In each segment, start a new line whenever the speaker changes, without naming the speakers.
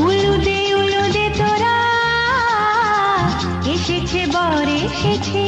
উলুদে উলুদে তোরা এসেছে বর এসেছে।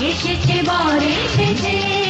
Geçecek bari edecek